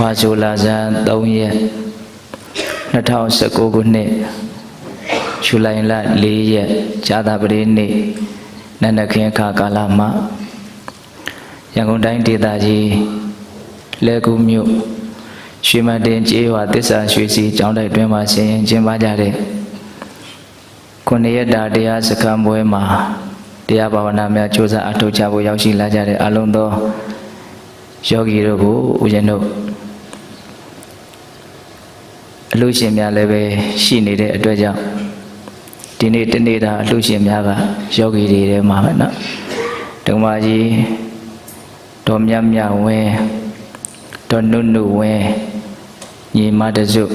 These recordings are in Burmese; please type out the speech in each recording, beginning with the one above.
ဝါဆိုလာဇန်3ရက်2019ခုနှစ်ဇူလိုင်လ4ရက်ဇာတာပတိနေ့နန္ဒခင်ခါကာလမှာရန်ကုန်တိုင်းဒေသကြီးလဲကူမြို့ရွှေမတင်ကျေးရွာတစ္ဆာရွှေစီကျောင်းတိုက်တွင်မှာဆင်ရင်ကျင်းပကြတဲ့ခုနှစ်ရက်တာတရားစခန်းပွဲမှာတရားဘာဝနာများကြိုးစားအထောက်ချဖို့ရောက်ရှိလာကြတဲ့အလုံးသောယောဂီတို့ကိုဦးဇင်းတို့ အလူရှင်များလည်းပဲရှိနေတဲ့အတွက်ကြောင့်ဒီနေ့တနေ့တာအလူရှင်များကယောဂီတွေထဲမှာပဲเนาะဒုမကြီးတော်မြတ်မြတ်ဝင်းတော်နုနုဝင်းညီမတစု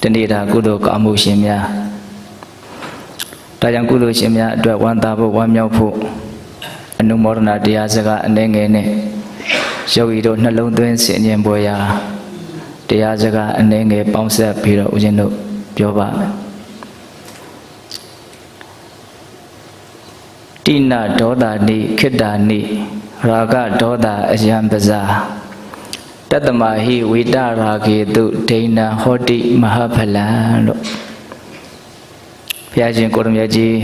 တနေ့တာကုသိုလ်ကောင်းမှုရှင်များဒါကြောင့်ကုသိုလ်ရှင်များအတွက်ဝမ်းသာဖို့ဝမ်းမြောက်ဖို့အနုမောဒနာတရားစကားအနေငယ်နဲ့ယောဂီတို့နှလုံးသွင်းဆင်ခြင်ပွဲရာ တရားစကားအနေငယ်ပေါင်းဆက်ပြီးတော့ဦးဇင်းတို့ပြောပါမယ်တိနဒေါသနိခိတ္တာနိရာဂဒေါသအယံပဇာတတ္တမဟိဝိတရာဂေတုဒိဏဟောတိမဟာဖလံလို့ဘုရားရှင်ကိုရမြတ်ကြီး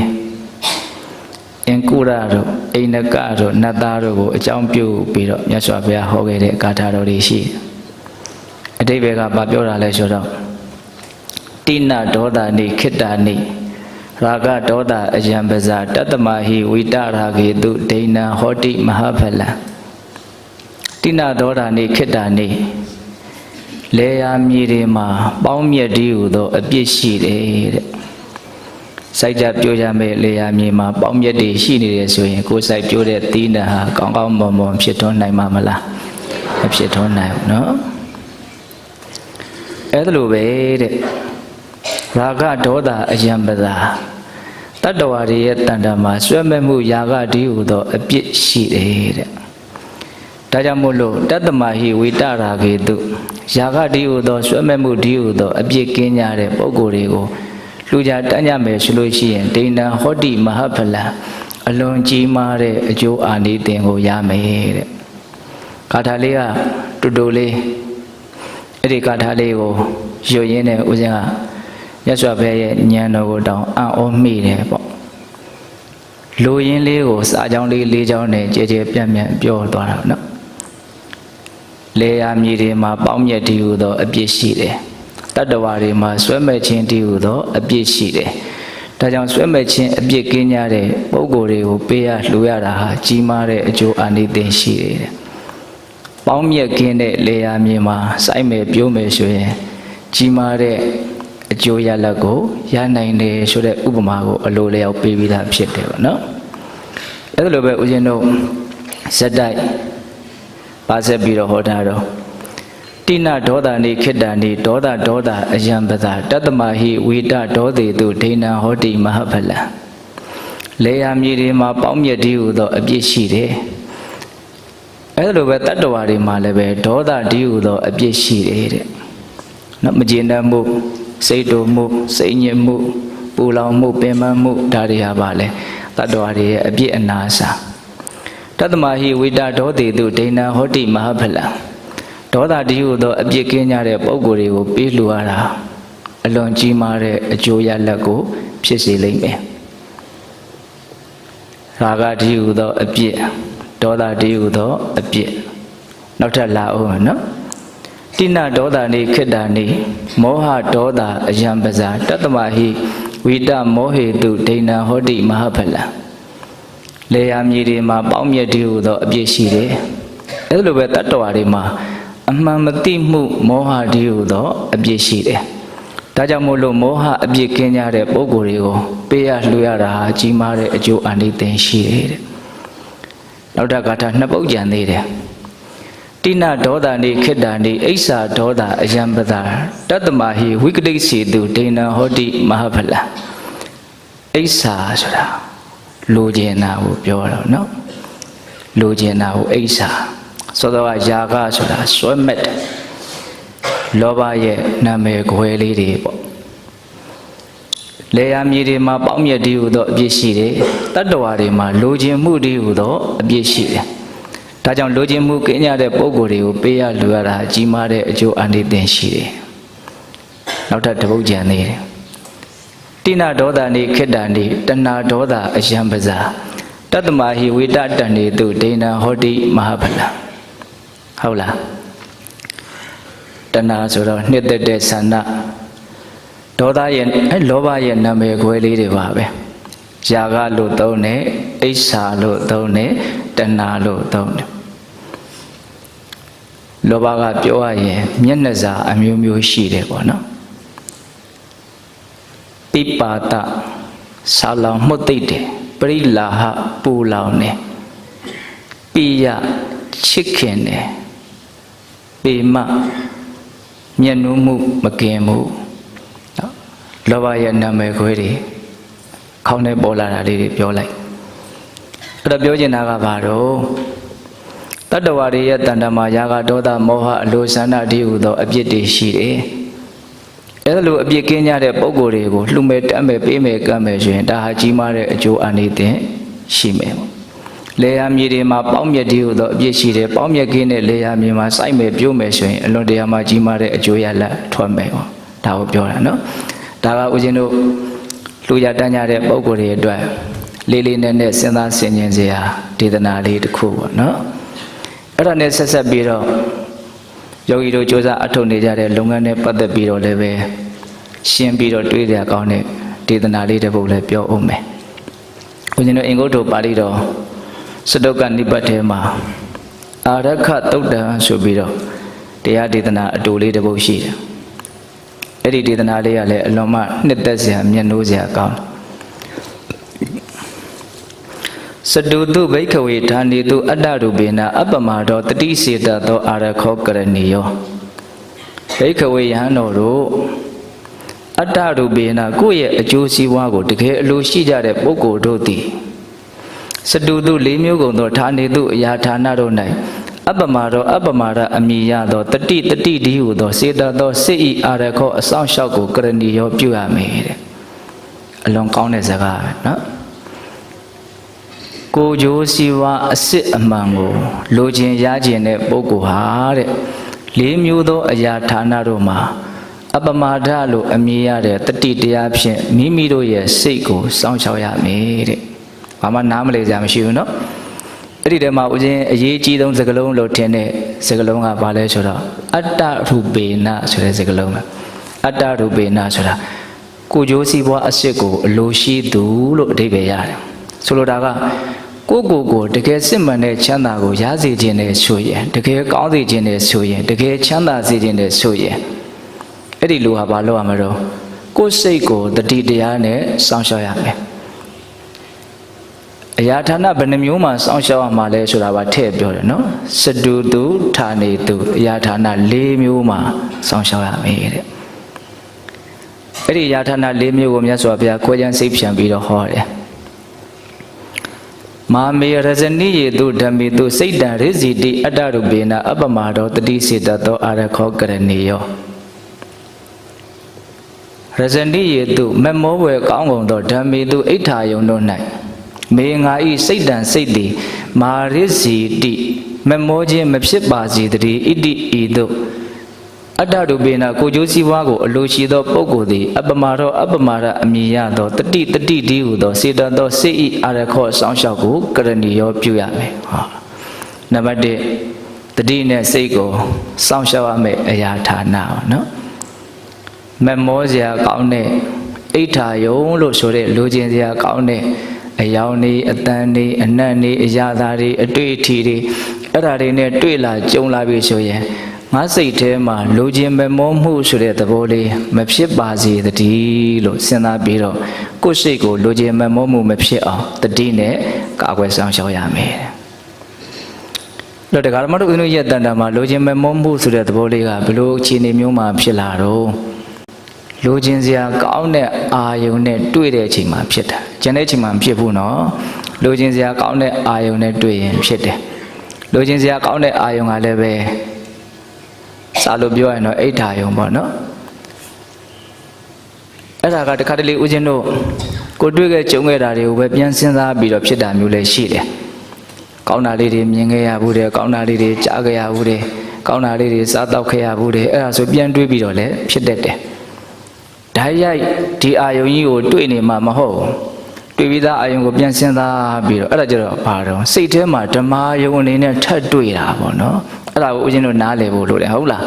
အင်ကုရတို့အိန္ဒကတို့နတ်သားတို့ကိုအကြောင်းပြုပြီးတော့မြတ်စွာဘုရားဟောခဲ့တဲ့ဂါထာတော်တွေရှိတယ် အတိဘယ်ကဘာပြောတာလဲဆိုတော့တိနဒေါသနိခိတ္တာနိရာဂဒေါသအယံပဇာတတ္တမဟိဝိတရာဂေတုဒိဏဟောတိမဟာဖလံတိနဒေါသနိခိတ္တာနိလေယာမြေတွေမှာပေါင်းမြတ်ဒီဟုသောအပြစ်ရှိတယ်တဲ့စိုက်ကြပြိုးကြမဲ့လေယာမြေမှာပေါင်းမြတ်တွေရှိနေတယ်ဆိုရင်ကိုယ်စိုက်ပြိုးတဲ့သီးနှံဟာကောင်းကောင်းမွန်မွန်ဖြစ်ထွန်းနိုင်မှာမလားမဖြစ်ထွန်းနိုင်ဘူးเนาะ အဲ့ဒါလိုပဲတဲ့ရာဂဒေါသအယံပဇာတတ္တဝါတွေရဲ့တဏ္ဍာမှာဆွဲမဲ့မှုယာဂဒီဟုသောအပြစ်ရှိတယ်တဲ့ဒါကြောင့်မို့လို့တတ္တမဟိဝိတရာဂေတုယာဂဒီဟုသောဆွဲမဲ့မှုဒီဟုသောအပြစ်ကင်းကြတဲ့ပုဂ္ဂိုလ်တွေကိုလူကြတန်းကြမယ်ဆိုလို့ရှိရင်ဒိဏဟောတိမဟာဖလံအလွန်ကြီးမားတဲ့အကျိုးအာနိသင်ကိုရမယ်တဲ့ဂါထာလေးကတူတူလေး အဲ့ဒီဂါထာလေးကိုရွတ်ရင်းနဲ့ဦးဇင်းကမြတ်စွာဘုရားရဲ့ဉာဏ်တော်ကိုတောင်းအံ့ဩမိတယ်ပေါ့လူရင်းလေးကိုစာကြောင်းလေးလေးကြောင်းနဲ့ကြဲကြဲပြန့်ပြန့်ပြောသွားတာနော်လေယာမြေတွေမှာပေါင်းမြတ်တည်ဟူသောအပြစ်ရှိတယ်တတ္တဝါတွေမှာဆွဲမဲ့ခြင်းတည်ဟူသောအပြစ်ရှိတယ်ဒါကြောင့်ဆွဲမဲ့ခြင်းအပြစ်ကင်းကြတဲ့ပုဂ္ဂိုလ်တွေကိုပေးရလှူရတာဟာကြီးမားတဲ့အကျိုးအာနိသင်ရှိတယ်တဲ့ ပေါင်းမြတ်ကင်းတဲ့လေယာမြေမှာစိုက်မယ်ပြိုးမယ်ဆိုရင်ကြီးမားတဲ့အကျိုးရလဒ်ကိုရနိုင်တယ်ဆိုတဲ့ဥပမာကိုအလိုလျောက်ပေးပြီးသားဖြစ်တယ်ပေါ့နော်အဲ့လိုပဲဦးဇင်းတို့ဇက်တိုက်ပါဆက်ပြီးတော့ဟောတာတော့တိနဒေါသနိခိတ္တနိဒေါသဒေါသအယံပဇာတတ္တမဟိဝိတဒေါသေတုဒိဏဟောတိမဟဖလံလေယာမြေတွေမှာပေါင်းမြတ်တည်းဟူသောအပြစ်ရှိတယ် အဲ့လိုပဲတတ္တဝါတွေမှာလည်းပဲဒေါသတည်းဟူသောအပြစ်ရှိတယ်တဲ့နော်မကျေနပ်မှုစိတ်တူမှုစိတ်ညစ်မှုပူလောင်မှုပင်ပန်းမှုဒါတွေဟာပါလေတတ္တဝါတွေရဲ့အပြစ်အနာစာတတ္တမဟိဝိတဒေါတိတုဒိဏဟောတိမဟာဖလံဒေါသတည်းဟုသောအပြစ်ကင်းကြတဲ့ပုံကိုယ်တွေကိုပေးလှူရတာအလွန်ကြီးမားတဲ့အကျိုးရလဒ်ကို ဖြစ်စေလိမ့်မယ်ရာဂတည်းဟုသောအပြစ် ဒေါသတည်းဟုသောအပြစ်နောက်ထပ်လာအောင်နော်တိနဒေါသနေခိတ္တာနေမောဟဒေါသအယံပဇာတတ္တမဟိဝိတမောဟေတုဒိဏဟောတိမဟာဖလံလေယာမြေတွေမှာပေါင်းမြတ်တည်းဟုသောအပြစ်ရှိတယ်အဲလိုပဲတတ္တဝါတွေမှာအမှန်မသိမှုမောဟတည်းဟုသောအပြစ်ရှိတယ်ဒါကြောင့်မို့လို့မောဟအပြစ်ကင်းကြတဲ့ပုဂ္ဂိုလ်တွေကိုပေးရလှူရတာဟာကြီးမားတဲ့အကျိုးအန္တိသင်ရှိတယ်တဲ့ နောက်ထပ်ဂါထာနှစ်ပုဒ်ကြံသေးတယ်တိနဒေါသနိခိတ္တာနိအိဆာဒေါသအယံပဒါတတ္တမဟိဝိကတိစီတုဒိဏဟောတိမဟာဖလံအိဆာဆိုတာလိုချင်တာကိုပြောတော့နော်လိုချင်တာကိုအိဆာသောတော်ကယာကဆိုတာစွဲမဲ့တယ်လောဘရဲ့နာမည်ခွဲလေးတွေပေါ့ လေယာမြေတွေမှာပေါင်းမြတ်တည်းဟူသောအပြစ်ရှိတယ်တတ္တဝါတွေမှာလိုချင်မှုတည်းဟူသောအပြစ်ရှိတယ်ဒါကြောင့်လိုချင်မှုကင်းကြတဲ့ပုံကိုယ်တွေကိုပေးရလူရတာကြီးမားတဲ့အကျိုးအန္တရာယ်ရှိတယ်နောက်ထပ်တစ်ပုဒ်ကြံသေးတယ်တိနာဒေါသနေခိတ္တနေတဏှာဒေါသအယံပဇာတတ္တမဟိဝိတတန်နေတုဒိဏဟောတိမဟာဖလံဟုတ်လားတဏှာဆိုတော့နှစ်သက်တဲ့ဆန္ဒ ဒေါသရဲ့အဲလောဘရဲ့နာမည်ခွဲလေးတွေပါပဲຢာကလို့သုံးတယ်အိဋ္ဌာလို့သုံးတယ်တဏှာလို့သုံးတယ်လောဘကပြောရရင်မျက်နှာစာအမျိုးမျိုးရှိတယ်ပေါ့နော်ပိပါဒဆာလောင်မှုတ်သိပ်တယ်ပရိလာဟပူလောင်တယ်ပိယချစ်ခင်တယ်ပေမမျက်နှာမှုမကင်မှုနော် လောဘရဲ့နာမည်ခွဲတွေခေါင်းထဲပေါ်လာတာလေးတွေပြောလိုက်အဲ့တော့ပြောချင်တာကဘာတော့တတ္တဝါတွေရဲ့တဏ္ဍာမှာယာဂဒေါသမောဟအလိုဆန္ဒတည်းဟူသောအပြစ်တွေရှိတယ်အဲ့လိုအပြစ်ကင်းကြတဲ့ပုံကိုယ်တွေကိုလှူမဲ့တတ်မဲ့ပေးမဲ့ကမ်းမဲ့ဆိုရင်ဒါဟာကြီးမားတဲ့အကျိုးအနိသင်ရှိမယ်ပေါ့လေယာမြေတွေမှာပေါင်းမြက်တည်းဟူသောအပြစ်ရှိတယ်ပေါင်းမြက်ကင်းတဲ့လေယာမြေမှာစိုက်မဲ့ပြုံးမဲ့ဆိုရင်အလွန်တရာမှကြီးမားတဲ့အကျိုးရလဒ်ထွက်မယ်ပေါ့ဒါကိုပြောတာနော် ဒါကဦးဇင်းတို့လူရတန်းကြတဲ့ပုံကိုယ်တွေအတွက်လေးလေးနက်နက်စဉ်းစားဆင်ခြင်စရာဒေသနာလေးတစ်ခုပေါ့နော်အဲ့ဒါနဲ့ဆက်ဆက်ပြီးတော့ယောဂီတို့စ조사အထုတ်နေကြတဲ့လုပ်ငန်းနဲ့ပတ်သက်ပြီးတော့လည်းပဲရှင်းပြီးတော့တွေးကြကောင်းတဲ့ဒေသနာလေးတစ်ပုဒ်လည်းပြောအောင်မယ်ဦးဇင်းတို့အင်္ဂုတ္တပါဠိတော်စတုကနိပတ်ထဲမှာအာရခတုတ်တံဆိုပြီးတော့တရားဒေသနာအတူလေးတစ်ပုဒ်ရှိတယ် အဲ့ဒီဒေသနာလေးကလည်းအလွန်မှနှစ်သက်စရာမျက်နှိုးစရာကောင်းတယ်စတုတုဘိခဝေဌာနေတုအတ္တရူပေနအပ္ပမာတော်တတိစေတသောအာရခောကရဏီယောဘိခဝေယဟန်တော်တို့အတ္တရူပေနကိုယ့်ရဲ့အကျိုးစီးပွားကိုတကယ်အလိုရှိကြတဲ့ပုဂ္ဂိုလ်တို့သည်စတုတု၄မျိုးကုန်သောဌာနေတုအရာဌာနတို့၌ အပ္ပမာတော်အပ္ပမာရအမိယသောတတိတတိဒီဟုသောစေတသောစိတ်ဤအာရခောအဆောင်လျှောက်ကိုကရဏီယောပြုရမယ်တဲ့အလွန်ကောင်းတဲ့စကားပဲနော်ကိုကြိုးစီဝါအစစ်အမှန်ကိုလိုချင်ရချင်တဲ့ပုဂ္ဂိုလ်ဟာတဲ့လေးမျိုးသောအရာဌာနတို့မှာအပမာဒလို့အမည်ရတဲ့တတိတရားဖြင့်မိမိတို့ရဲ့စိတ်ကိုစောင့်ရှောက်ရမယ်တဲ့။ဘာမှနားမလည်ကြမရှိဘူးနော်။ အဲ့ဒီတည်းမှာဦးချင်းအရေးကြီးဆုံးစကားလုံးလို့ထင်တဲ့စကားလုံးကဘာလဲဆိုတော့အတ္တရူပေနဆိုတဲ့စကားလုံးပဲ။အတ္တရူပေနဆိုတာကိုကြိုးစီးပွားအစစ်ကိုအလိုရှိသူလို့အဓိပ္ပာယ်ရတယ်။ဆိုလိုတာကကိုကိုကိုတကယ်စစ်မှန်တဲ့ချမ်းသာကိုရစေခြင်းနဲ့ဆိုရင်တကယ်ကောင်းစေခြင်းနဲ့ဆိုရင်တကယ်ချမ်းသာစေခြင်းနဲ့ဆိုရင်အဲ့ဒီလူဟာဘာလုပ်ရမလို့ကိုယ်စိတ်ကိုတတိတရားနဲ့စောင့်ရှောက်ရမယ် အရာဌာနဘယ်နှမျိုးမှစောင့်ရှောက်ရမှာလဲဆိုတာပါထည့်ပြောတယ်နော်စတုတုဌာနေတုအရာဌာန၄မျိုးမှစောင့်ရှောက်ရမယ်တဲ့အဲ့ဒီအရာဌာန၄မျိုးကိုမြတ်စွာဘုရားကိုယ်ကျမ်းစိတ်ဖြံပြီးတော့ဟောတယ်မာမေရဇနိယေတုဓမ္မေတုစိတ်တံရိဇီတိအတ္တရူပေနအပ္ပမာတော်တတိစေတသောအာရခောကရဏီယောရဇဏိယေတုမမောဝယ်ကောင်းကုန်သောဓမ္မေတုအိဋ္ဌာယုံတို့၌ မေငါဤစိတ်တံစိတ်သည်မာရစ်စီတိမမောခြင်းမဖြစ်ပါစေတည်းဣတိဤသို့အတ္တရူပေနကိုကျိုးစည်းဝါးကိုအလိုရှိသောပုဂ္ဂိုလ်သည်အပ္ပမာရောအပ္ပမာရအမိယသောတတိတတိဒီဟုသောစေတသောစိတ်ဤအာရခောဆောင်းလျှောက်ကိုကရဏီရောပြုရမယ်ဟောနံပါတ်1တတိနဲ့စိတ်ကိုစောင့်ရှောက်ရမယ်အရာဌာနပါနော်မမောစရာကောင်းတဲ့အိဋ္ဌာယုံလို့ဆိုတဲ့လူချင်းစရာကောင်းတဲ့ အယောင်နေအတန်နေအနတ်နေအရာသားတွေအတွေ့အထိတွေအဲ့ဒါတွေနဲ့တွေ့လာကြုံလာပြီဆိုရင်ငါစိတ်ထဲမှာလူချင်းမမောမှုဆိုတဲ့သဘောလေးမဖြစ်ပါစေတည်းလို့စဉ်းစားပြီးတော့ကိုယ်စိတ်ကိုလူချင်းမမောမှုမဖြစ်အောင်တတိနဲ့ကာကွယ်ဆောင်ရှောက်ရမယ်တော့တရားဓမ္မတို့ဦးဇင်းတို့ရဲ့တန်တာမှာလူချင်းမမောမှုဆိုတဲ့သဘောလေးကဘယ်လိုအခြေအနေမျိုးမှာဖြစ်လာတော့ လိုချင်စရာကောင်းတဲ့အာယုံနဲ့တွေ့တဲ့အချိန်မှာဖြစ်တာကျန်တဲ့အချိန်မှာမဖြစ်ဘူးနော်လိုချင်စရာကောင်းတဲ့အာယုံနဲ့တွေ့ရင်ဖြစ်တယ်လိုချင်စရာကောင်းတဲ့အာယုံကလည်းပဲစာလို့ပြောရင်တော့အိဋ္ဌာယုံပေါ့နော်အဲ့ဒါကတခါတလေဦးဇင်းတို့ကိုတွေ့ခဲ့ကြုံခဲ့တာတွေကိုပဲပြန်စဉ်းစားပြီးတော့ဖြစ်တာမျိုးလည်းရှိတယ်ကောင်းတာလေးတွေမြင်ခဲ့ရဘူးတယ်ကောင်းတာလေးတွေကြားခဲ့ရဘူးတယ်ကောင်းတာလေးတွေစားတော့ခဲ့ရဘူးတယ်အဲ့ဒါဆိုပြန်တွေးပြီးတော့လည်းဖြစ်တတ်တယ် ဓာတ်ရိုက်ဒီအာယုံကြီးကိုတွေ့နေမှာမဟုတ်ဘူးတွေ့ပြီးသားအာယုံကိုပြန်စဉ်းစားပြီးတော့အဲ့ဒါကြတော့ဘာတော့စိတ်ထဲမှာဓမ္မယုံအနေနဲ့ထပ်တွေ့တာပေါ့နော်အဲ့ဒါကိုဦးဇင်းတို့နားလည်ဖို့လိုတယ်ဟုတ်လား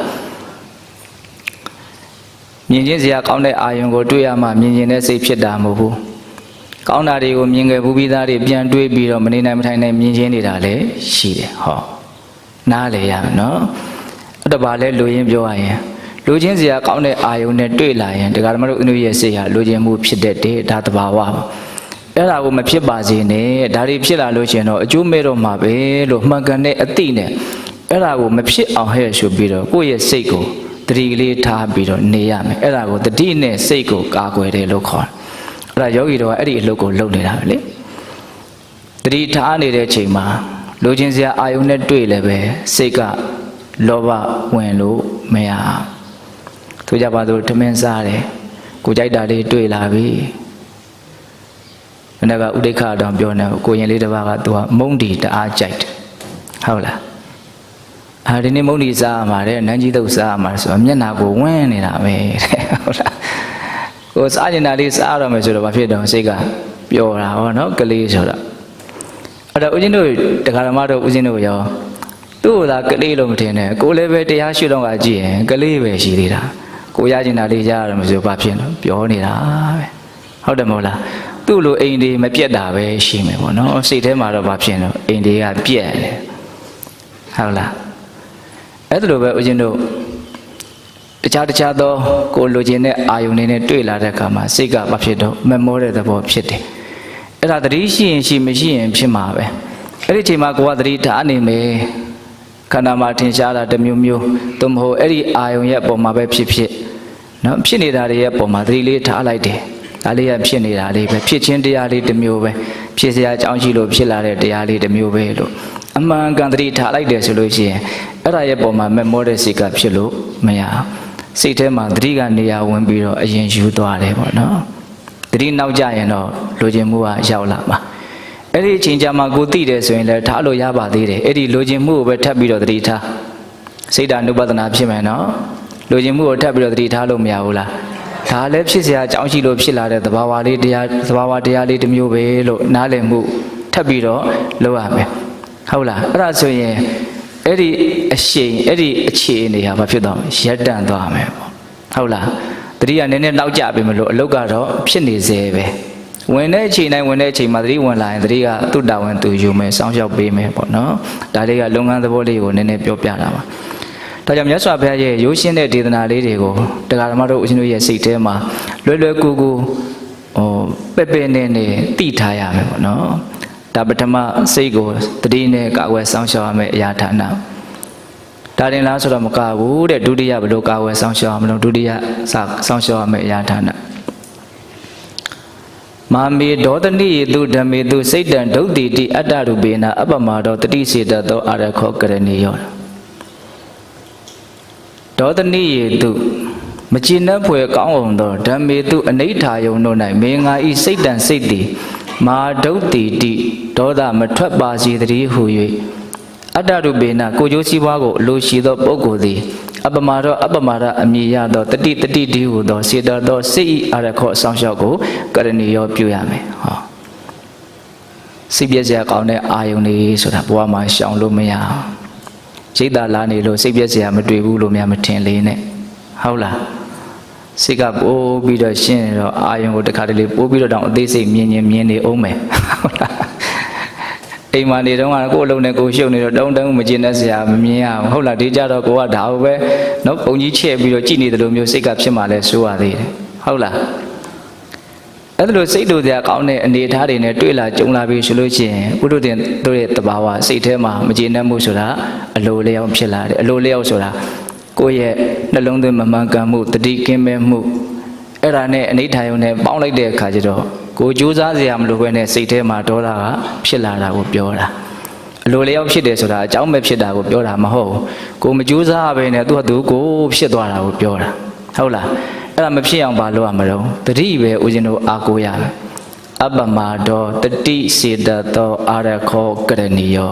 မြင်ချင်းစရာကောင်းတဲ့အာယုံကိုတွေ့ရမှမြင်ကျင်တဲ့စိတ်ဖြစ်တာမဟုတ်ဘူး။ကောင်းတာတွေကိုမြင်ခဲ့ဘူးပြီးသားတွေပြန်တွေးပြီးတော့မနေနိုင်မထိုင်နိုင်မြင်ချင်းနေတာလည်းရှိတယ်ဟော။နားလေရမယ်နော်။အဲ့တော့ဗာလဲလူရင်းပြောရရင် လူချင်းစရာကောင်းတဲ့အာယုံနဲ့တွေ့လာရင်တရားဓမ္မတို့အင်းတို့ရဲ့စိတ်ဟာလူချင်းမှုဖြစ်တတ်တယ်ဒါတဘာဝပါ။အဲ့ဒါကိုမဖြစ်ပါစေနဲ့ဒါတွေဖြစ်လာလို့ရှိရင်တော့အကျိုးမဲ့တော့မှာပဲလို့မှန်ကန်တဲ့အသိနဲ့အဲ့ဒါကိုမဖြစ်အောင်ဟဲ့ဆိုပြီးတော့ကိုယ့်ရဲ့စိတ်ကိုတတိကလေးထားပြီးတော့နေရမယ်အဲ့ဒါကိုတတိနဲ့စိတ်ကိုကာကွယ်တယ်လို့ခေါ်တယ်အဲ့ဒါယောဂီတော်ကအဲ့ဒီအလုပ်ကိုလုပ်နေတာပဲလေတတိထားနေတဲ့အချိန်မှာလိုချင်စရာအာယုန်နဲ့တွေ့လည်းပဲစိတ်ကလောဘဝင်လို့မရအော င်သူကြပါတော့ဓမင်းစားတယ်ကိုကြိုက်တာလေးတွေ့လာပြီမနေ့ကဥဒိခတောင်ပြောနေကိုရင်လေးတစ်ပါးကသူကမုံတီတအားကြိုက်တယ်ဟုတ်လားအာဒီနေ့မုံဒီစားရမှာတဲ့နန်းကြီးတုပ်စားရမှာဆိုတော့မျက်နာကိုဝင်းနေတာပဲတဲ့ဟုတ်လားကိုစားကျင်တာလေးစားရမယ်ဆိုတော့ဘာဖြစ်တော့စိတ်ကပျော်တာဟောနော်ကလေးဆိုတော့အဲ့တော့ဦးဇင်းတို့တရားဓမ္မတို့ဦးဇင်းတို့ရောသူ့ကိုသာကလေးလို့မထင်နဲ့ကိုလည်းပဲတရားရှိတော့ကကြည့်ရင်ကလေးပဲရှိသေးတာ ကိုရကျင်တာလေးရရမယ်ဆိုတော့ဘာဖြစ်တော့ပျော်နေတာပဲဟုတ်တယ်မဟုတ်လားသူ့လိုအိမ်ဒီမပြက်တာပဲရှိမယ်ပေါ့နော်စိတ်ထဲမှာတော့ဘာဖြစ်တော့အိမ်ဒီကပြက်တယ်ဟုတ်လားအဲ့ဒါလိုပဲဦးဇင်းတို့တခြားတခြားသောကိုလိုချင်တဲ့အာယုန်တွေနဲ့တွေ့လာတဲ့အခါမှာစိတ်ကဘာဖြစ်တော့မမောတဲ့သဘောဖြစ်တယ်အဲ့ဒါသတိရှိရင်ရှိမရှိရင်ဖြစ်မှာပဲအဲ့ဒီအချိန်မှာကိုကသတိထားနေမယ် ခန္ဓာမှာထင်ရှားတာတစ်မျိုးမျိုးသို့မဟုတ်အဲ့ဒီအာယုန်ရဲ့ပုံမှာပဲဖြစ်ဖြစ်နော်ဖြစ်နေတာတွေရဲ့ပုံမှာသတိလေးထားလိုက်တယ်ဒါလေးကဖြစ်နေတာလေးပဲဖြစ်ချင်းတရားလေးတစ်မျိုးပဲဖြစ်စရာအကြောင်းရှိလို့ဖြစ်လာတဲ့တရားလေးတစ်မျိုးပဲလို့အမှန်ကန်သတိထားလိုက်တယ်ဆိုလို့ရှိရင်အဲ့ဒါရဲ့ပုံမှာမမောတဲ့စိတ်ကဖြစ်လို့မရဘူးစိတ်ထဲမှာသတိကနေရာဝင်ပြီးတော့အရင်ယူသွားတယ်ပေါ့နော်သတိနောက်ကျရင်တော့လိုချင်မှုကရောက်လာမှာ အဲ့ဒီအချိန်ကြာမှကိုသိတယ်ဆိုရင်လည်းထားလို့ရပါသေးတယ်အဲ့ဒီလိုချင်မှုကိုပဲထပ်ပြီးတော့သတိထားစိတ်ဓာနုပဒနာဖြစ်မယ်နော်လိုချင်မှုကိုထပ်ပြီးတော့သတိထားလို့မရဘူးလားဒါလည်းဖြစ်เสียအကြောင်းရှိလို့ဖြစ်လာတဲ့သဘာဝလေးတရားသဘာဝတရားလေးတစ်မျိုးပဲလို့နားလည်မှုထပ်ပြီးတော့လုပ်ရမယ်ဟုတ်လားအဲ့ဒါဆိုရင်အဲ့ဒီအရှိန်အဲ့ဒီအခြေအနေဟာဘာဖြစ်သွားမလဲရက်တန့်သွားမယ်ပေါ့ဟုတ်လားတတိယနည်းနည်းနောက်ကျပြီမလို့အလုတ်ကတော့ဖြစ်နေသေးပဲ ဝင်တဲ့အချိန်တိုင်းဝင်တဲ့အချိန်မှာတတိဝင်လာရင်တတိကသူ့တာဝန်သူယူမယ်စောင့်ရှောက်ပေးမယ်ပေါ့နော်ဒါလေးကလုပ်ငန်းသဘောလေးကိုနည်းနည်းပြောပြတာပါဒါကြောင့်မြတ်စွာဘုရားရဲ့ရိုးရှင်းတဲ့ဒေသနာလေးတွေကိုတရားဓမ္မတို့ဦးဇင်းတို့ရဲ့စိတ်ထဲမှာလွယ်လွယ်ကူကူဟိုပဲ့ပဲ့နဲ့နဲ့တိထားရမယ်ပေါ့နော်ဒါပထမစိတ်ကိုတတိနဲ့ကာကွယ်စောင့်ရှောက်ရမယ်အရာဌာနဒါရင်လားဆိုတော့မကဘူးတဲ့ဒုတိယဘယ်လိုကာကွယ်စောင့်ရှောက်ရမလို့ဒုတိယစစောင့်ရှောက်ရမယ်အရာဌာန မာမေဒေါတနိယေတုဓမ္မေတုစိတ်တံဒုတ်တိတိအတ္တရူပေနအပ္ပမတော်တတိစေတသောအာရခောကရဏီယောဒေါတနိယေတုမကျင်납ဖွယ်ကောင်းအောင်သောဓမ္မေတုအနိဋ္ဌာယုံတို့၌မေငါဤစိတ်တံစိတ်တိမာဒုတ်တိတိဒေါသမထွက်ပါစေတည်းဟု၍ အတ္တရူပေနကိုကျိုးစည်းပွားကိုအလိုရှိသောပုဂ္ဂိုလ်သည်အပ္ပမာရောအပ္ပမာရအမည်ရသောတတိတတိဒီဟုသောစေတသောစိတ်ဤအရခောအဆောင်လျှောက်ကိုကရဏီရောပြုရမယ်ဟောစိတ်ပြည့်စရာကောင်းတဲ့အာယုန်လေးဆိုတာဘဝမှာရှောင်လို့မရအောင်စိတ်သာလာနေလို့စိတ်ပြည့်စရာမတွေ့ဘူးလို့များမထင်လေးနဲ့ဟုတ်လားစိတ်ကပိုးပြီးတော့ရှင်းနေတော့အာယုံကိုတစ်ခါတလေပိုးပြီးတော့တောင်အသေးစိတ်မြင်မြင်မြင်နေအောင်မယ်ဟုတ်လား အိမ်မှာနေတော့ကကိုယ်အလုံးနဲ့ကိုယ်ရှုပ်နေတော့တုံးတုံးမကျင်တဲ့ဆရာမမြင်ရဘူးဟုတ်လားဒီကြတော့ကိုကဒါကိုပဲနော်ပုံကြီးချဲ့ပြီးတော့ကြည်နေတယ်လို့မျိုးစိတ်ကဖြစ်မှလဲဆိုရသေးတယ်ဟုတ်လားအဲ့ဒါလို့စိတ်တို့စရာကောင်းတဲ့အနေအထားတွေနဲ့တွေ့လာကြုံလာပြီဆိုလို့ရှိရင်ဘုဒ္ဓတင်တို့ရဲ့တဘာဝစိတ်ထဲမှာမကျေနပ်မှုဆိုတာအလိုလျောက်ဖြစ်လာတယ်အလိုလျောက်ဆိုတာကိုယ့်ရဲ့နှလုံးသွင်းမမှန်ကန်မှုတတိကင်းမဲ့မှုအဲ့ဒါနဲ့အနိဋ္ဌာယုံနဲ့ပေါင်းလိုက်တဲ့အခါကျတော့ ကိုကြိုးစားစရာမလိုဘဲနဲ့စိတ်ထဲမှာဒေါသကဖြစ်လာတာကိုပြောတာအလိုလျောက်ဖြစ်တယ်ဆိုတာအကြောင်းပဲဖြစ်တာကိုပြောတာမဟုတ်ဘူးကိုမကြိုးစားဘဲနဲ့သူ့ဟာသူကိုဖြစ်သွားတာကိုပြောတာဟုတ်လားအဲ့ဒါမဖြစ်အောင်ဘာလုပ်ရမလို့တတိပဲဦးဇင်းတို့အားကိုးရမယ်အပမဒောတတိစေတသောအာရခောကရဏီယော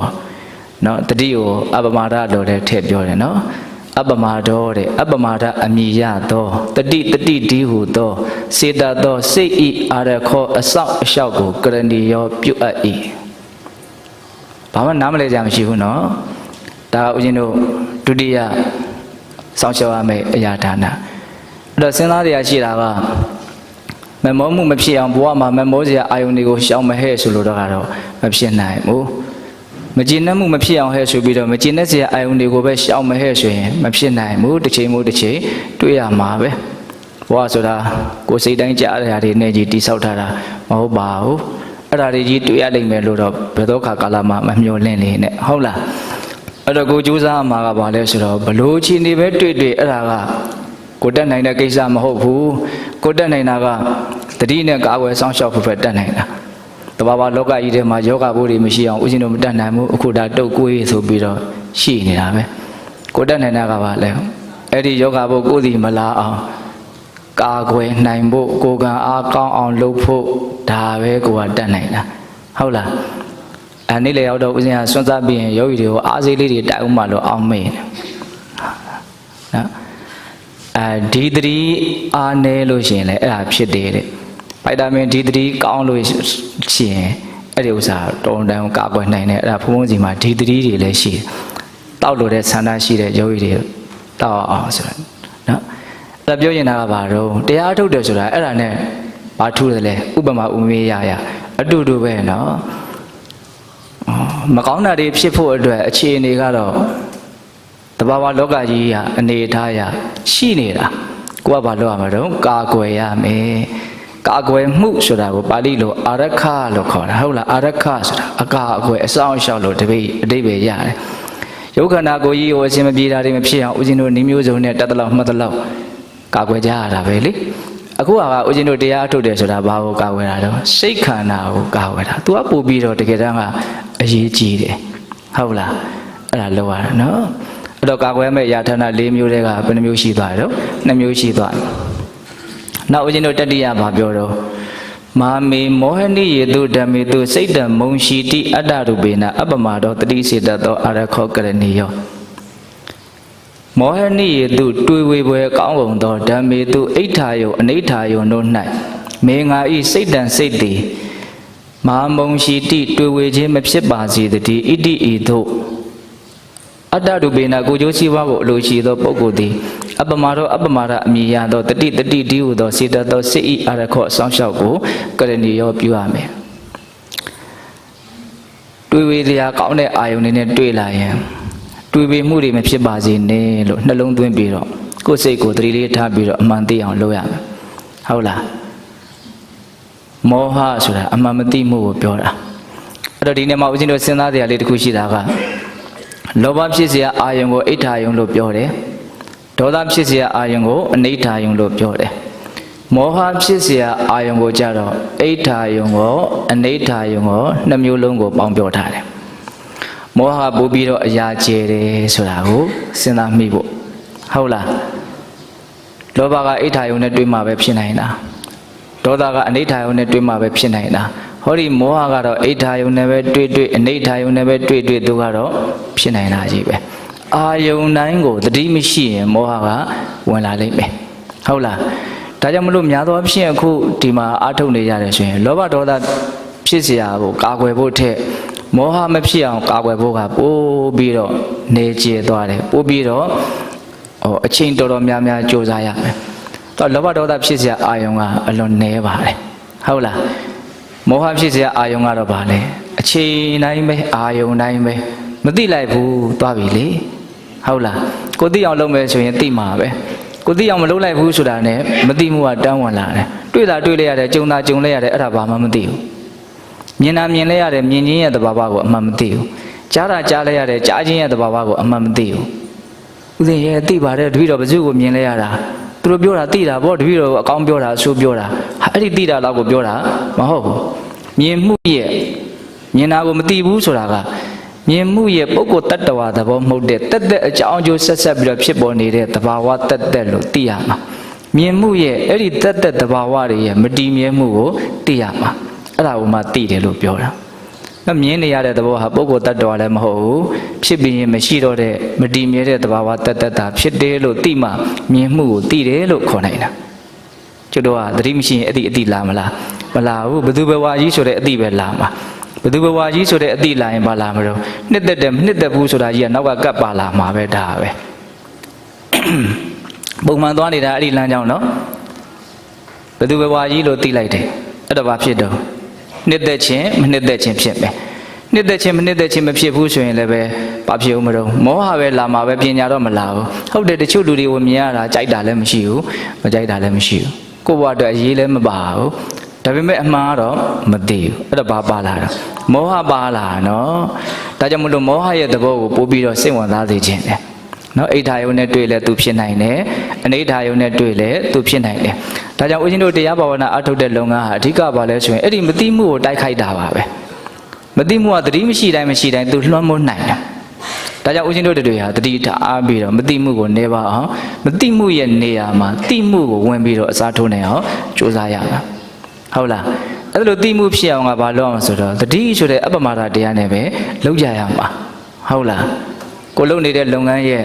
နော်တတိကိုအပမဒတော်တဲ့ထည့်ပြောတယ်နော် အပမဒောတဲ့အပမဒအမိယသောတတိတတိဒီဟုသောစေတသောစိတ်ဤအာရခောအဆောက်အလျှောက်ကိုကရဏီယောပြုအပ်၏ဘာမှနားမလဲကြမရှိဘူးနော်ဒါဦးဇင်းတို့ဒုတိယစောင့်ရှောက်ရမယ့်အရာဒါနအဲ့တော့စဉ်းစားတရားရှိတာကမမောမှုမဖြစ်အောင်ဘဝမှာမမောစရာအာယုန်တွေကိုရှောင်မဟဲ့ဆိုလို့တော့ကတော့မဖြစ်နိုင်ဘူး မကျင်내မှုမဖြစ်အောင်ဟဲ့ဆိုပြီးတော့မကျင်내စရာအာယုန်တွေကိုပဲရှောင်မဟဲ့ဆိုရင်မဖြစ်နိုင်ဘူးတစ်ချိန်မို့တစ်ချိန်တွေ့ရမှာပဲဘဝဆိုတာကိုယ်စိတ်တိုင်းကြားရတဲ့နေကြီးတိဆောက်ထားတာမဟုတ်ပါဘူးအဲ့ဒါတွေကြီးတွေ့ရလိမ့်မယ်လို့တော့ဘယ်တော့ခါကာလမှမမျှော်လင့်နေနဲ့ဟုတ်လားအဲ့တော့ကိုကြိုးစားမှာကဘာလဲဆိုတော့ဘလို့ချင်းနေပဲတွေ့တွေ့အဲ့ဒါကကိုတက်နိုင်တဲ့ကိစ္စမဟုတ်ဘူးကိုတက်နိုင်တာကတတိနဲ့ကာကွယ်စောင့်ရှောက်ဖို့ပဲတက်နိုင်တာ တဘာဝလောကကြီးထဲမှာယောဂဘိုးတွေမရှိအောင်ဦးဇင်းတို့မတက်နိုင်ဘူးအခုဒါတုတ်ကွေးဆိုပြီးတော့ရှိနေတာပဲကိုတက်နိုင်တာကဘာလဲအဲ့ဒီယောဂဘိုးကိုယ်စီမလာအောင်ကာကွယ်နိုင်ဖို့ကိုယ်ကံအားကောင်းအောင်လုပ်ဖို့ဒါပဲကိုကတက်နိုင်တာဟုတ်လားအဲ့နေ့လေရောက်တော့ဦးဇင်းကစွန့်စားပြီးရင်ယောဂီတွေကိုအားစေးလေးတွေတိုက်ဦးမှလို့အောင်မေ့တယ်နော်အဲဒီသတိအားနည်းလို့ရှိရင်လည်းအဲ့ဒါဖြစ်တယ်တဲ့ ဗိုက်တာမင်ဒီသတိကောင်းလို့ရှိရင်အဲ့ဒီဥစ္စာတော်တန်ကာကွယ်နိုင်တယ်အဲ့ဒါဘုံဘုံစီမှာဒီသတိတွေလည်းရှိတယ်တောက်လို့တဲ့ဆန္ဒရှိတဲ့ယောဂီတွေတောက်အောင်ဆိုတော့နော်အဲ့ဒါပြောရင်တာကဘာတော့တရားထုတ်တယ်ဆိုတာအဲ့ဒါနဲ့ဘာထူးတယ်လဲဥပမာဥမေးရရအတူတူပဲနော်အော်မကောင်းတာတွေဖြစ်ဖို့အတွက်အခြေအနေကတော့တဘာဝလောကကြီးကအနေထားရရှိနေတာကိုကဘာလုပ်ရမှာတော့ကာကွယ်ရမယ် ကာကွယ်မှုဆိုတာကိုပါဠိလိုအာရခလို့ခေါ်တာဟုတ်လားအာရခဆိုတာအကာအကွယ်အဆောင်အရှောက်လို့တပိအတိပ္ပယ်ရတယ်ယုတ်ခန္ဓာကိုယ်ကြီးကိုအရှင်မပြေတာတွေမဖြစ်အောင်ဦးဇင်းတို့နှမျိုးစုံနဲ့တတ်တလောက်မှတ်တလောက်ကာကွယ်ကြရတာပဲလေအခုကဦးဇင်းတို့တရားထုတ်တယ်ဆိုတာဘာကိုကာကွယ်တာတော့စိတ်ခန္ဓာကိုကာကွယ်တာ तू ကပို့ပြီးတော့တကယ်တမ်းကအရေးကြီးတယ်ဟုတ်လားအဲ့ဒါလောက်ရတာနော်အဲ့တော့ကာကွယ်မဲ့ယာဌာန၄မျိုးတည်းကဘယ်နှမျိုးရှိသွားတယ်တော့နှစ်မျိုးရှိသွားတယ် နောက်ဦးဇင်းတို့တတိယဘာပြောတော့မာမေမောဟနိယေတုဓမ္မေတုစိတ်တံမုံရှိတိအတ္တရူပေနအပမတော်တတိစေတသောအာရခောကရဏီယောမောဟနိယေတုတွေ့ဝေပွဲကောင်းကုန်သောဓမ္မေတုအိဋ္ဌာယုအနိဋ္ဌာယုတို့၌မေငါဤစိတ်တံစိတ်တိမာမုံရှိတိတွေ့ဝေခြင်းမဖြစ်ပါစေတည်းဣတိဤသို့အတ္တရူပေနာကိုကျိုးရှိဘကိုအလိုရှိသောပုဂ္ဂိုလ်သည် အပမာရောအပမာရအမိရသောတတိတတိဒီဟုသောစေတသောစိတ်ဤအရခော့ဆောင်းလျှောက်ကိုကရဏီရောပြုရမယ်တွေ့ဝေတရားကောင်းတဲ့အာယုန်တွေနဲ့တွေ့လာရင်တွေ့ပေမှုတွေမဖြစ်ပါစေနဲ့လို့နှလုံးသွင်းပြီးတော့ကိုယ်စိတ်ကိုသတိလေးထားပြီးတော့အမှန်သိအောင်လုပ်ရမယ်ဟုတ်လားမောဟဆိုတာအမှန်မသိမှုကိုပြောတာအဲ့တော့ဒီနေ့မှာဦးဇင်းတို့စဉ်းစားစရာလေးတစ်ခုရှိတာကလောဘဖြစ်စရာအာယုံကိုအိဋ္ဌာယုံလို့ပြောတယ် ဒေါသဖြစ်เสียအာယုံကိုအနိဋ္ဌာယုံလို့ပြောတယ်မောဟဖြစ်เสียအာယုံကိုကြတော့အိဋ္ဌာယုံကိုအနိဋ္ဌာယုံကိုနှစ်မျိုးလုံးကိုပေါင်းပြောထားတယ်မောဟပို့ပြီးတော့အရာကျဲတယ်ဆိုတာကိုစဉ်းစားမိဖို့ဟုတ်လားလောဘကအိဋ္ဌာယုံနဲ့တွေ့မှပဲဖြစ်နိုင်တာဒေါသကအနိဋ္ဌာယုံနဲ့တွေ့မှပဲဖြစ်နိုင်တာဟောဒီမောဟကတော့အိဋ္ဌာယုံနဲ့ပဲတွေ့တွေ့အနိဋ္ဌာယုံနဲ့ပဲတွေ့တွေ့သူကတော့ဖြစ်နိုင်တာကြီးပဲ အာယုံတိုင်းကိုတတိမရှိရင်မောဟကဝင်လာလိမ့်မယ်ဟုတ်လားဒါကြောင့်မလို့များသောအားဖြင့်အခုဒီမှာအာထုတ်နေရတယ်ဆိုရင်လောဘဒေါသဖြစ်เสียကိုကာကွယ်ဖို့ထက်မောဟမဖြစ်အောင်ကာကွယ်ဖို့ကပိုးပြီးတော့နေကျသွားတယ်ပိုးပြီးတော့ဟိုအချိန်တော်တော်များများကြိုးစားရမယ်တော့လောဘဒေါသဖြစ်เสียအာယုံကအလွန်နည်းပါတယ်ဟုတ်လား မောဟဖြစ်เสียအာယုံကတော့ဗာလဲအချိန်တိုင်းပဲအာယုံတိုင်းပဲမသိလိုက်ဘူးသွားပြီလေ ဟုတ်လားကိုသိအောင်လုပ်မယ်ဆိုရင်သိမှာပဲကိုသိအောင်မလုပ်လိုက်ဘူးဆိုတာနဲ့မသိမှုကတန်းဝင်လာတယ်တွေ့တာတွေ့လိုက်ရတယ်ကြုံတာကြုံလိုက်ရတယ်အဲ့ဒါဘာမှမသိဘူးမြင်တာမြင်လိုက်ရတယ်မြင်ချင်းရဲ့သဘာဝကိုအမှန်မသိဘူးကြားတာကြားလိုက်ရတယ်ကြားချင်းရဲ့သဘာဝကိုအမှန်မသိဘူးဥစဉ်ရဲ့သိပါတယ်တပည့်တော်ဘယ်သူကိုမြင်လိုက်ရတာသူတို့ပြောတာသိတာပေါ့တပည့်တော်အကောင်းပြောတာအဆိုးပြောတာဟာအဲ့ဒီသိတာတော့ကိုပြောတာမဟုတ်ဘူးမြင်မှုရဲ့မြင်တာကိုမသိဘူးဆိုတာက မြင်မှုရဲ့ပုဂ္ဂိုလ်တ attva သဘောမဟုတ်တဲ့တက်တက်အကြောင်းအကျိုးဆက်ဆက်ပြီးတော့ဖြစ်ပေါ်နေတဲ့သဘာဝတက်တက်လို့သိရမှာမြင်မှုရဲ့အဲ့ဒီတက်တက်သဘာဝတွေရဲ့မတည်မြဲမှုကိုသိရမှာအဲ့ဒါကိုမှသိတယ်လို့ပြောတာ။နော်မြင်နေရတဲ့သဘောဟာပုဂ္ဂိုလ်တ attva လည်းမဟုတ်ဘူးဖြစ်ပြီးရင်မရှိတော့တဲ့မတည်မြဲတဲ့သဘာဝတတ္တတာဖြစ်တယ်လို့သိမှမြင်မှုကိုသိတယ်လို့ခေါ်နိုင်တာ။ကျွတ်တော့ကသတိမရှိရင်အတိအတိလာမလားမလာဘူးဘယ်သူဘဝကြီးဆိုတဲ့အတိပဲလာမှာ ဘယ်သူဘဝကြီးဆိုတဲ့အတိလာရင်ဘာလာမလို့နှစ်သက်တယ်မနှစ်သက်ဘူးဆိုတာကြီးကနောက်ကကပ်ပါလာမှာပဲဒါပဲပုံမှန်သွားနေတာအဲ့ဒီလမ်းကြောင်းနော်ဘယ်သူဘဝကြီးလို့သိလိုက်တယ်အဲ့တော့ဘာဖြစ်တော့နှစ်သက်ခြင်းမနှစ်သက်ခြင်းဖြစ်မယ်နှစ်သက်ခြင်းမနှစ်သက်ခြင်းမဖြစ်ဘူးဆိုရင်လည်းပဲဘာဖြစ်ဦးမလို့မောဟပဲလာမှာပဲပညာတော့မလာဘူးဟုတ်တယ်တချို့လူတွေကိုမြင်ရတာကြိုက်တာလည်းမရှိဘူးမကြိုက်တာလည်းမရှိဘူးကိုယ့်ဘဝအတွက်အရေးလည်းမပါဘူး ဒါပေမဲ့အမှန်ကတော့မသိဘူးအဲ့တော့ဘာပါလာတော့မောဟပါလာနော်ဒါကြောင့်မလို့မောဟရဲ့သဘောကိုပို့ပြီးတော့စိတ်ဝင်စားစေခြင်းတယ်နော်အိဋ္ဌာယုံနဲ့တွေ့လဲသူဖြစ်နိုင်တယ်အနိဋ္ဌာယုံနဲ့တွေ့လဲသူဖြစ်နိုင်တယ်ဒါကြောင့်ဦးဇင်းတို့တရားဘာဝနာအထုတ်တဲ့လုပ်ငန်းဟာအဓိကပါလဲဆိုရင်အဲ့ဒီမတိမှုကိုတိုက်ခိုက်တာပါပဲမတိမှုကသတိမရှိတိုင်းမရှိတိုင်းသူလွှမ်းမိုးနိုင်တယ်ဒါကြောင့်ဦးဇင်းတို့တွေဟာတတိထားအားပြီးတော့မတိမှုကိုနေပါအောင်မတိမှုရဲ့နေရာမှာတိမှုကိုဝင်ပြီးတော့အစားထိုးနိုင်အောင်ကြိုးစားရတာ ဟုတ်လားအဲ့လိုတိမှုဖြစ်အောင်ကဘာလုပ်အောင်ဆိုတော့တတိဆိုတဲ့အပ္ပမဒတရားနဲ့ပဲလုပ်ကြရမှာဟုတ်လားကိုလုပ်နေတဲ့လုပ်ငန်းရဲ့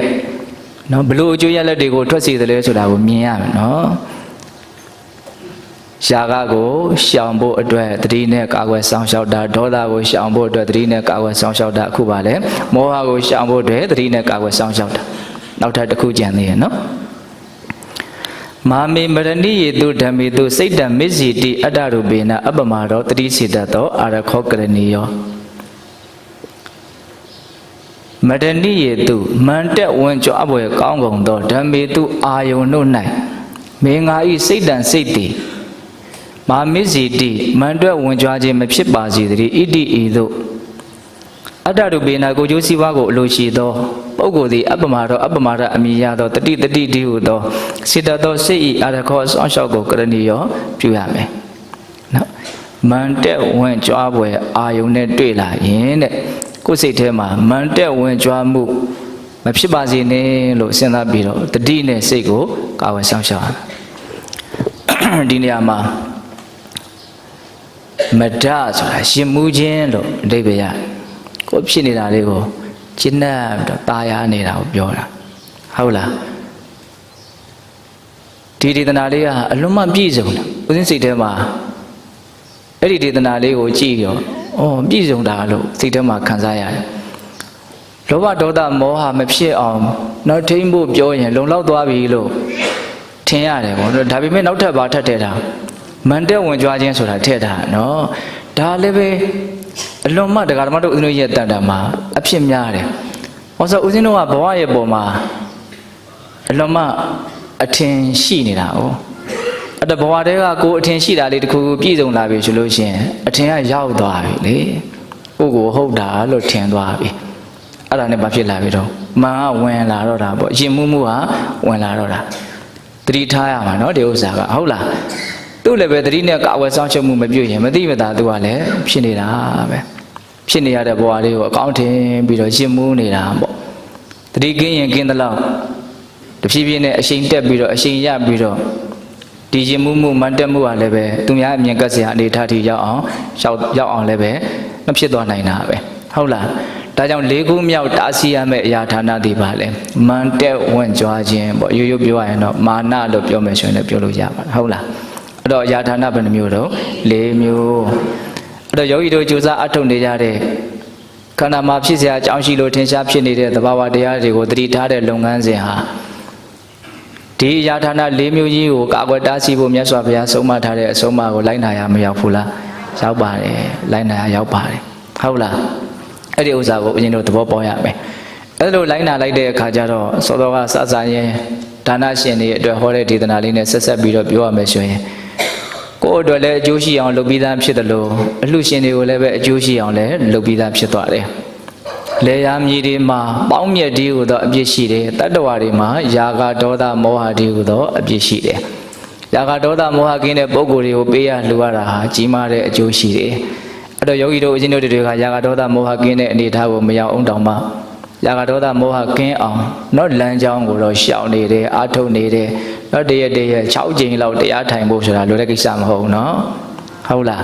နော်ဘလို့အကျိုးရလက်တွေကိုထွက်စီတယ်လဲဆိုတာကိုမြင်ရမယ်နော်ရှားကကိုရှောင်ဖို့အတွက်တတိနဲ့ကာကွယ်ဆောင်ရှောက်တာဒေါသကိုရှောင်ဖို့အတွက်တတိနဲ့ကာကွယ်ဆောင်ရှောက်တာအခုပါလေမောဟကိုရှောင်ဖို့အတွက်တတိနဲ့ကာကွယ်ဆောင်ရှောက်တာနောက်ထပ်တစ်ခုကြံသေးရဲ့နော် မာမေမရဏိယေတုဓမ္မေတုစိတ်တံမစ္စီတိအတ္တရူပေနအပ္ပမာရောတတိစေတသောအာရခောကရဏီယောမရဏိယေတုမန်တက်ဝင်ကြွအပ်ပွဲကောင်းကုန်သောဓမ္မေတုအာယုန်တို့၌မေငါဤစိတ်တံစိတ်တည်မာမစ္စီတိမန်တက်ဝင်ကြွခြင်းမဖြစ်ပါစေတည်းဣတိဤသို့ အတ္တရူပေနကိုကျိုးစည်းဝါးကိုအလိုရှိသောပုဂ္ဂိုလ်သည်အပ္ပမာရောအပ္ပမာရအမိရသောတတိတတိတိဟုသောစေတသောစိတ်ဤအာရခောဆောင်းလျှောက်ကိုကရဏီယောပြုရမယ်နော်မန်တက်ဝင်ကြွားပွဲအာယုန်နဲ့တွေ့လာရင်တဲ့ကိုယ်စိတ်ထဲမှာမန်တက်ဝင်ကြွားမှုမဖြစ်ပါစေနဲ့လို့စဉ်းစားပြီးတော့တတိနဲ့စိတ်ကိုကာဝယ်ဆောင်ရှောက်ရမယ်ဒီနေရာမှာမဒဆိုတာရှင်မှုခြင်းလို့အဓိပ္ပာယ်ရတယ် ကိုယ်ဖြစ်နေတာလေးကိုကျင့်တတ်ပြီးတော့ตายာနေတာကိုပြောတာဟုတ်လားဒီဒေသနာလေးကအလွန်မှပြည့်စုံတယ်ဦးစင်းစိတ်ထဲမှာအဲ့ဒီဒေသနာလေးကိုကြည့်ရောအော်ပြည့်စုံတာလို့စိတ်ထဲမှာခံစားရတယ်လောဘဒေါသမောဟမဖြစ်အောင်နောက်ထိမ့်ဖို့ပြောရင်လုံလောက်သွားပြီလို့ထင်ရတယ်ပေါ့ဒါပေမဲ့နောက်ထပ်ဘာထပ်တဲ့တာမန်တက်ဝင်ကြွားခြင်းဆိုတာထည့်တာနော် ဒါလည်းပဲအလွန်မှတရားဓမ္မတို့ဦးဇင်းတို့ရဲ့တန်တာမှာအဖြစ်များတယ်။ဟောဆိုဦးဇင်းတို့ကဘဝရဲ့ပုံမှာအလွန်မှအထင်ရှိနေတာ哦။အဲ့တော့ဘဝတည်းကကိုယ်အထင်ရှိတာလေးတခုခုပြည့်စုံလာပြီဆိုလို့ရှိရင်အထင်ကရောက်သွားပြီလေ။ကိုယ်ကိုဟုတ်တာလို့ထင်သွားပြီ။အဲ့ဒါနဲ့ဘာဖြစ်လာပြီတော့မန်ကဝင်လာတော့တာပေါ့။ရင်မှုမှုကဝင်လာတော့တာ။တတိထားရမှာနော်ဒီဥစ္စာကဟုတ်လား။ သူ့လည်းပဲတတိနဲ့ကာဝယ်ဆောင်ချက်မှုမပြုတ်ရင်မသိမသာသူကလည်းဖြစ်နေတာပဲဖြစ်နေရတဲ့ဘဝလေးကိုအကောင့်ထင်ပြီးတော့ရှင်မူးနေတာပေါ့တတိကင်းရင်ကင်းသလောက်တဖြည်းဖြည်းနဲ့အရှိန်တက်ပြီးတော့အရှိန်ရပြီးတော့ဒီရှင်မူးမှုမန်တက်မှုကလည်းပဲသူများအမြင်ကပ်စရာအနေထားထိရောက်အောင်ရောက်ရောက်အောင်လည်းပဲမဖြစ်သွားနိုင်တာပဲဟုတ်လားဒါကြောင့်လေးခုမြောက်တားဆီးရမယ့်အရာဌာနတွေပါလေမန်တက်ဝင်ကြွားခြင်းပေါ့ရိုးရိုးပြောရရင်တော့မာနလို့ပြောမယ်ဆိုရင်လည်းပြောလို့ရပါတယ်ဟုတ်လား အဲ့တော့အရာဌာနဘယ်နှမျိုးတော့၄မျိုးအဲ့တော့ယောဂီတို့ကြိုးစားအထုတ်နေကြတဲ့ခန္ဓာမှာဖြစ်เสียအကြောင်းရှိလို့ထင်ရှားဖြစ်နေတဲ့သဘာဝတရားတွေကိုသတိထားတဲ့လုပ်ငန်းစဉ်ဟာဒီအရာဌာန၄မျိုးကြီးကိုကာကွယ်တားဆီးဖို့မြတ်စွာဘုရားဆုံးမထားတဲ့အဆုံးအမကိုလိုက်နာရမရောက်ဘူးလားရောက်ပါတယ်လိုက်နာရရောက်ပါတယ်ဟုတ်လားအဲ့ဒီဥစ္စာကိုအရင်တို့သဘောပေါက်ရမယ်အဲ့လိုလိုက်နာလိုက်တဲ့အခါကျတော့စောစောကစစရင်ဒါနရှင်တွေအတွက်ဟောတဲ့ဒေသနာလေးနဲ့ဆက်ဆက်ပြီးတော့ပြောရမယ်ဆိုရင် ကိုယ့်အတွက်လည်းအကျိုးရှိအောင်လုပ်ပြီးသားဖြစ်တယ်လို့အလှရှင်တွေကိုလည်းပဲအကျိုးရှိအောင်လည်းလုပ်ပြီးသားဖြစ်သွားတယ်။လေယာမြေတွေမှာပေါင်းမြက်ဒီဟုသောအပြစ်ရှိတယ်။တတ္တဝါတွေမှာယာဂဒေါသမောဟဒီဟုသောအပြစ်ရှိတယ်။ယာဂဒေါသမောဟကင်းတဲ့ပုဂ္ဂိုလ်တွေကိုပေးရလှူရတာဟာကြီးမားတဲ့အကျိုးရှိတယ်။အဲ့တော့ယောဂီတို့အရှင်တို့တွေကယာဂဒေါသမောဟကင်းတဲ့အနေအထားကိုမရောက်အောင်တောင်မှ ရာဂဒေါသမောဟကင်းအောင်နော်လမ်းကြောင်းကိုတော့ရှောင်နေတယ်အာထုတ်နေတယ်နော်တရက်တရက်6ကြိမ်လောက်တရားထိုင်ဖို့ဆိုတာလွယ်တဲ့ကိစ္စမဟုတ်ဘူးနော်ဟုတ်လား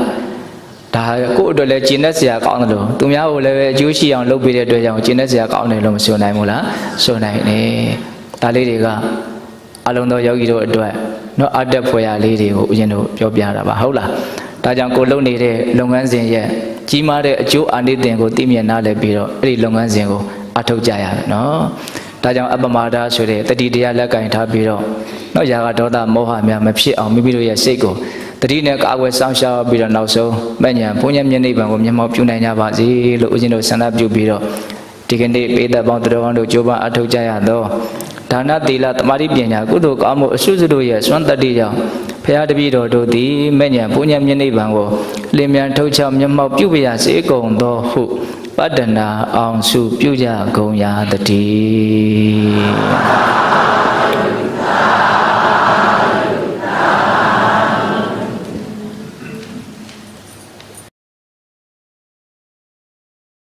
ဒါကိုယ့်အတွက်လည်းကျင့်တဲ့ဆရာကောင်းတယ်လို့သူများကိုလည်းအကျိုးရှိအောင်လုပ်ပေးတဲ့အတွက်ကြောင့်ကျင့်တဲ့ဆရာကောင်းတယ်လို့မဆိုနိုင်ဘူးလားဆိုနိုင်တယ်ဒါလေးတွေကအလုံးသောယောဂီတို့အတွက်နော်အတက်ဖွယ်ရလေးတွေကိုဦးဇင်းတို့ပြောပြတာပါဟုတ်လားဒါကြောင့်ကိုလုပ်နေတဲ့လုပ်ငန်းစဉ်ရဲ့ကြီးမားတဲ့အကျိုးအာနိသင်ကိုသိမြင်နားလည်ပြီးတော့အဲ့ဒီလုပ်ငန်းစဉ်ကို အထောက်ကြရမယ်နော်ဒါကြောင့်အပမဒါဆိုတဲ့တတိတရားလက်ကင်ထားပြီးတော့တော့ຢာကဒေါသမောဟများမဖြစ်အောင်မိမိတို့ရဲ့စိတ်ကိုတတိနဲ့ကာကွယ်စောင့်ရှောက်ပြီးတော့နောက်ဆုံးမညံဘုံညံမျက်နှိပ်ပံကိုမျက်မှောက်ပြုနိုင်ကြပါစေလို့ဦးဇင်းတို့ဆန္ဒပြုပြီးတော့ဒီကနေ့ပေသက်ပေါင်းတော်ကောင်းတို့ကြိုးပမ်းအထောက်ကြရတော့ဒါနသီလတမာတိပညာကုသိုလ်ကောင်းမှုအစွတ်စွတ်တို့ရဲ့စွမ်းတတ္တိကြောင့်ဖရာတပည့်တော်တို့သည်မဲ့ညံဘုံညံမျက်နှိပ်ပံကိုလင်းမြန်ထုတ်ချောက်မျက်မှောက်ပြုပြရစေကုန်သောဟု ပတ္တနာအောင်စုပြုကြကုန်ရာတည်း